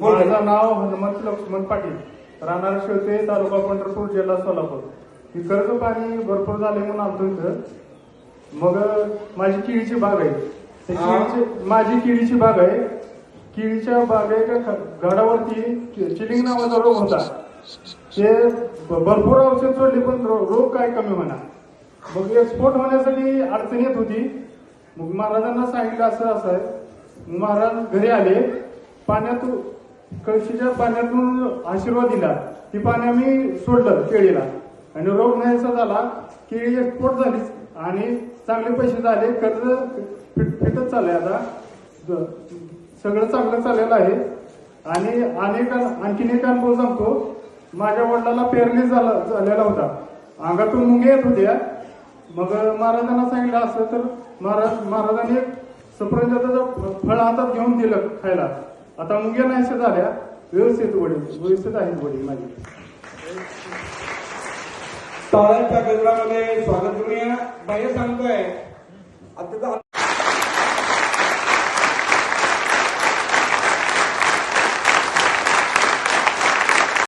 माझं नाव हनुमंत लक्ष्मण पाटील. राहणार शेवते तालुका पंढरपूर जिल्हा सोलापूर. ही कर्ज पाणी भरपूर झाले म्हणून आलतो इथं. मग माझी केळीची बाग आहे. केळीची माझी केळीची बाग आहे. केळीच्या बागेच्या झाडावरती चिलिंग नावाचा रोग होता. ते भरपूर औषध सोडली पण रोग काय कमी म्हणा मग एक्सपोर्ट होण्यासाठी अडचण येत होती. मग महाराजांना सांगितलं असं असं आहे. महाराज घरी आले. पाण्यातून कळशीच्या पाण्यातून आशीर्वाद दिला. ती पाणी आम्ही सोडलं केळीला. आणि रोग नाहीसा झाला केळी एक्सपोर्ट झाली आणि चांगले पैसे झाले कर्ज फिटत चाललंय आता. सगळं चांगलं चाललेलं आहे. आणि अनेक आणखीन एक अनुभव सांगतो. माझ्या वडिलाला पेरणी झाला झालेला होता. अंगातून मुंगे येत होत्या मग महाराजांना सांगितलं असं तर महाराज महाराजांनी एक सफरचंदाचं फळ हातात घेऊन दिलं खायला. आता मुंग्या नाहीशा झाल्या व्यवस्थित वडील व्यवस्थित आहेत वडील माझे. टाळ्यांच्या गजरामध्ये स्वागत करूया. बाहेर सांगतोय. आता